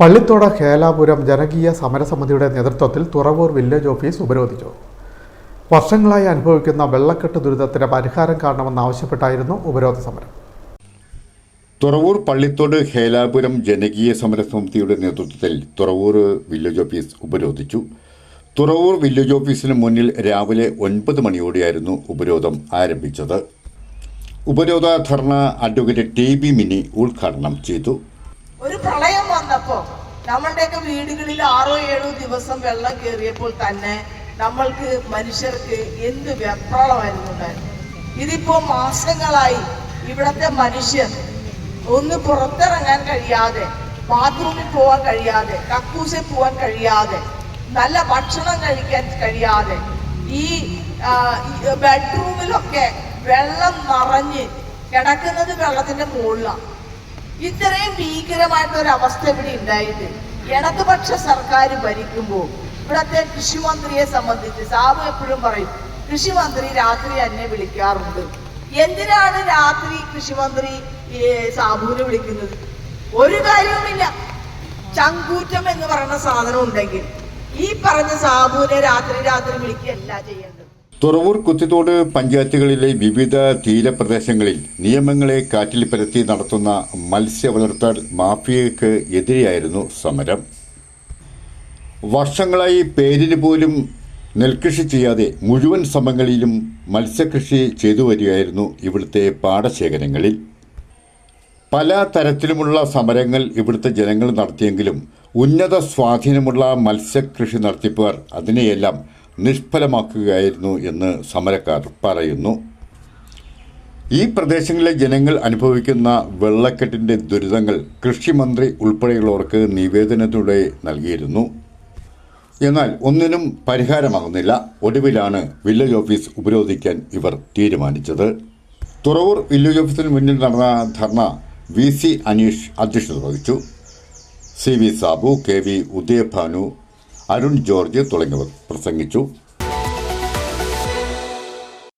പള്ളിത്തോട് ഹേലാപുരം ജനകീയ സമരസമിതിയുടെ നേതൃത്വത്തിൽ Thuravoor village office ഉപരോധിച്ചു. വർഷങ്ങളായി അനുഭവിക്കുന്ന വെള്ളക്കെട്ട് ദുരിതത്തിന് പരിഹാരം കാണണമെന്നാവശ്യപ്പെട്ടായിരുന്നു ഉപരോധ സമരം. തുറവൂർ പള്ളിത്തോട് ഹേലാപുരം ജനകീയ സമരസമിതിയുടെ നേതൃത്വത്തിൽ തുറവൂർ വില്ലേജ് ഓഫീസ് ഉപരോധിച്ചു. തുറവൂർ വില്ലേജ് ഓഫീസിന് മുന്നിൽ രാവിലെ ഒൻപത് മണിയോടെയായിരുന്നു ഉപരോധം ആരംഭിച്ചത്. ഉപരോധ dharna advocate T B Mini ഉദ്ഘാടനം ചെയ്തു. ഒരു പ്രളയം വന്നപ്പോ നമ്മളുടെയൊക്കെ വീടുകളിൽ ആറോ ഏഴോ ദിവസം വെള്ളം കയറിയപ്പോൾ തന്നെ നമ്മൾക്ക് മനുഷ്യർക്ക് എന്ത് വെപ്രാളമായിരുന്നു ഉണ്ടായിരുന്നു ഇതിപ്പോ മാസങ്ങളായി ഇവിടത്തെ മനുഷ്യർ ഒന്ന് പുറത്തിറങ്ങാൻ കഴിയാതെ ബാത്റൂമിൽ പോവാൻ കഴിയാതെ കക്കൂസിൽ പോവാൻ കഴിയാതെ നല്ല ഭക്ഷണം കഴിക്കാൻ കഴിയാതെ ഈ ബെഡ്റൂമിലൊക്കെ വെള്ളം നിറഞ്ഞ് കിടക്കുന്നത് വെള്ളത്തിന്റെ മുകളിലാണ് ഇത്രയും ഭീകരമായിട്ടൊരു അവസ്ഥ ഇവിടെ ഉണ്ടായിട്ട് ഇടതുപക്ഷ സർക്കാർ ഭരിക്കുമ്പോൾ ഇവിടത്തെ കൃഷിമന്ത്രിയെ സംബന്ധിച്ച് സാബു എപ്പോഴും പറയും കൃഷിമന്ത്രി രാത്രി എന്നെ വിളിക്കാറുണ്ട്. എന്തിനാണ് രാത്രി കൃഷിമന്ത്രി സാബുവിനെ വിളിക്കുന്നത്? ഒരു കാര്യവുമില്ല. ചങ്കൂറ്റം എന്ന് പറയുന്ന സാധനം ഉണ്ടെങ്കിൽ ഈ പറഞ്ഞ സാബുവിനെ രാത്രി രാത്രി വിളിക്കുകയല്ല ചെയ്യേണ്ടത്. തുറവൂർ കുത്തിത്തോട് പഞ്ചായത്തുകളിലെ വിവിധ തീരപ്രദേശങ്ങളിൽ നിയമങ്ങളെ കാറ്റിൽ പരത്തി നടത്തുന്ന മത്സ്യ വളർത്തൽ മാഫിയയ്ക്ക് എതിരെയായിരുന്നു സമരം. വർഷങ്ങളായി പേരിന് പോലും നെൽകൃഷി ചെയ്യാതെ മുഴുവൻ സമയങ്ങളിലും മത്സ്യകൃഷി ചെയ്തു വരികയായിരുന്നു ഇവിടുത്തെ പാടശേഖരങ്ങളിൽ. പല തരത്തിലുമുള്ള സമരങ്ങൾ ഇവിടുത്തെ ജനങ്ങൾ നടത്തിയെങ്കിലും ഉന്നത സ്വാധീനമുള്ള മത്സ്യകൃഷി നടത്തിപ്പുകാർ അതിനെയെല്ലാം നിഷ്ഫലമാക്കുകയായിരുന്നു എന്ന് സമരക്കാർ പറയുന്നു. ഈ പ്രദേശങ്ങളിലെ ജനങ്ങൾ അനുഭവിക്കുന്ന വെള്ളക്കെട്ടിന്റെ ദുരിതങ്ങൾ കൃഷിമന്ത്രി ഉൾപ്പെടെയുള്ളവർക്ക് നിവേദനത്തിലൂടെ നൽകിയിരുന്നു. എന്നാൽ ഒന്നിനും പരിഹാരമാകുന്നില്ല. ഒടുവിലാണ് വില്ലേജ് ഓഫീസ് ഉപരോധിക്കാൻ ഇവർ തീരുമാനിച്ചത്. തുറവൂർ വില്ലേജ് ഓഫീസിന് മുന്നിൽ നടന്ന ധർണ വി സി അനീഷ് അധ്യക്ഷത വഹിച്ചു. C V Sabu K V Udayabhanu Arun George തുടങ്ങിയവർ പ്രസംഗിച്ചു.